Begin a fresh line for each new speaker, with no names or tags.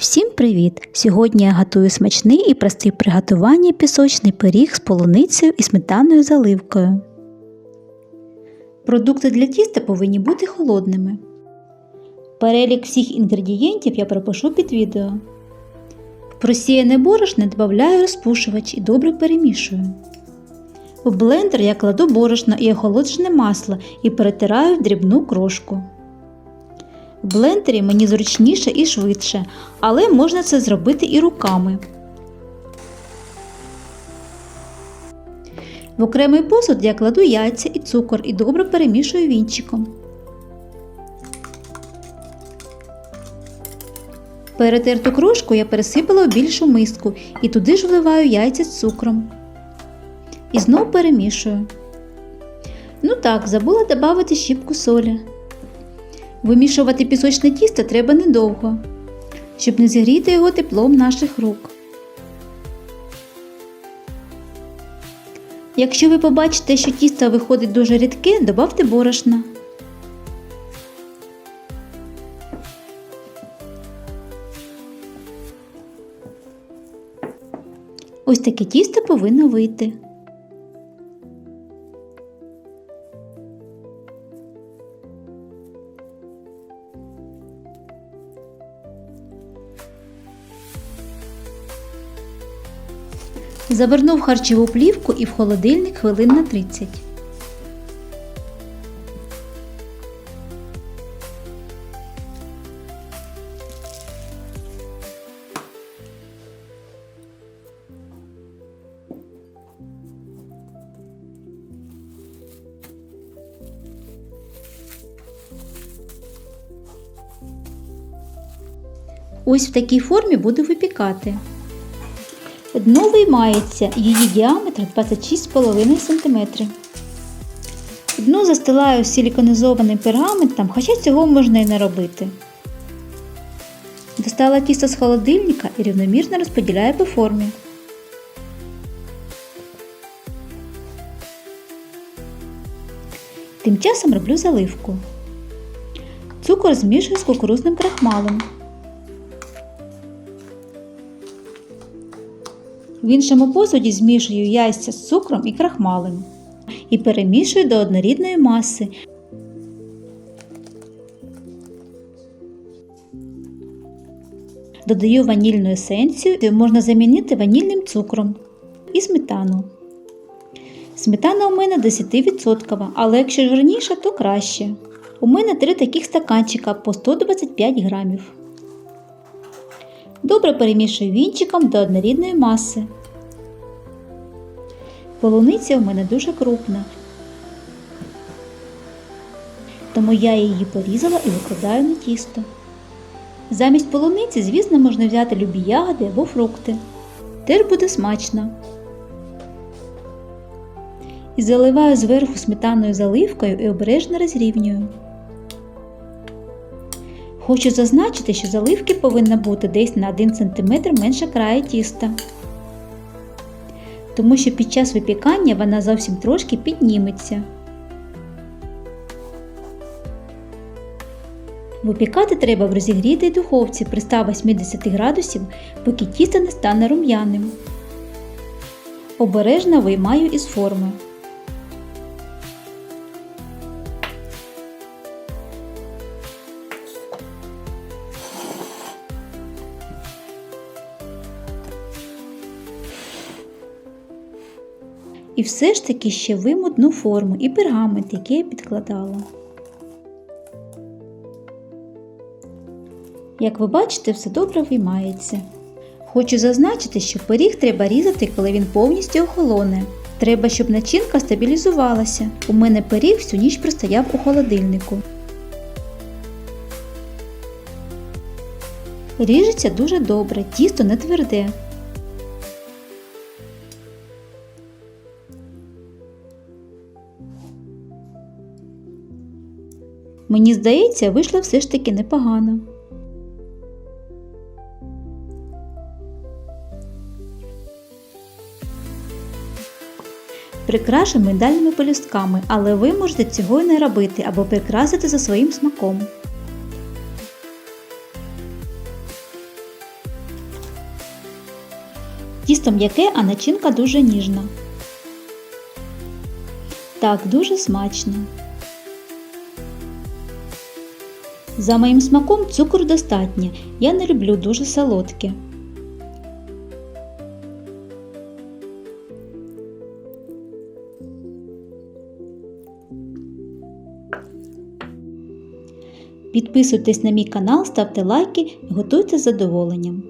Всім привіт! Сьогодні я готую смачний і простий в приготуванні пісочний пиріг з полуницею і сметаною заливкою. Продукти для тіста повинні бути холодними. Перелік всіх інгредієнтів я пропишу під відео. В просіяне борошно додаю розпушувач і добре перемішую. В блендер я кладу борошно і охолоджене масло і перетираю в дрібну крошку. В блендері мені зручніше і швидше, але можна це зробити і руками. В окремий посуд я кладу яйця і цукор і добре перемішую вінчиком. Перетерту крошку я пересипала у більшу миску і туди ж вливаю яйця з цукром. І знов перемішую. Ну так, забула додати щіпку солі. Вимішувати пісочне тісто треба недовго, щоб не зігріти його теплом наших рук. Якщо ви побачите, що тісто виходить дуже рідке, додавте борошна. Ось таке тісто повинно вийти. Завернув харчову плівку і в холодильник хвилин на 30. Ось в такій формі буду випікати. Дно виймається, її діаметр 26,5 см. Дно застилаю силіконізованим пергаментом, хоча цього можна і не робити. Достала тісто з холодильника і рівномірно розподіляю по формі. Тим часом роблю заливку. Цукор змішую з кукурузним крахмалом. В іншому посуді змішую яйця з цукром і крахмалем і перемішую до однорідної маси. Додаю ванільну есенцію, можна замінити ванільним цукром і сметану. Сметана у мене 10%, але якщо жирніша, то краще. У мене три таких стаканчика по 125 грамів. Добре перемішую вінчиком до однорідної маси. Полуниця у мене дуже крупна, тому я її порізала і викладаю на тісто. Замість полуниці, звісно, можна взяти любі ягоди або фрукти. Теж буде смачно. І заливаю зверху сметаною заливкою і обережно розрівнюю. Хочу зазначити, що заливки повинна бути десь на 1 см менше краю тіста, тому що під час випікання вона зовсім трошки підніметься. Випікати треба в розігрітій духовці при 180 градусів, поки тісто не стане рум'яним. Обережно виймаю із форми. І все ж таки ще вийму одну форму і пергамент, який я підкладала. Як ви бачите, все добре виймається. Хочу зазначити, що пиріг треба різати, коли він повністю охолоне. Треба, щоб начинка стабілізувалася. У мене пиріг всю ніч простояв у холодильнику. Ріжеться дуже добре, тісто не тверде. Мені здається, вийшло все ж таки непогано. Прикрашу медальними пелюстками, але ви можете цього й не робити або прикрасити за своїм смаком. Тісто м'яке, а начинка дуже ніжна. Так, дуже смачно. За моїм смаком цукру достатньо. Я не люблю дуже солодке. Підписуйтесь на мій канал, ставте лайки готуйте з задоволенням.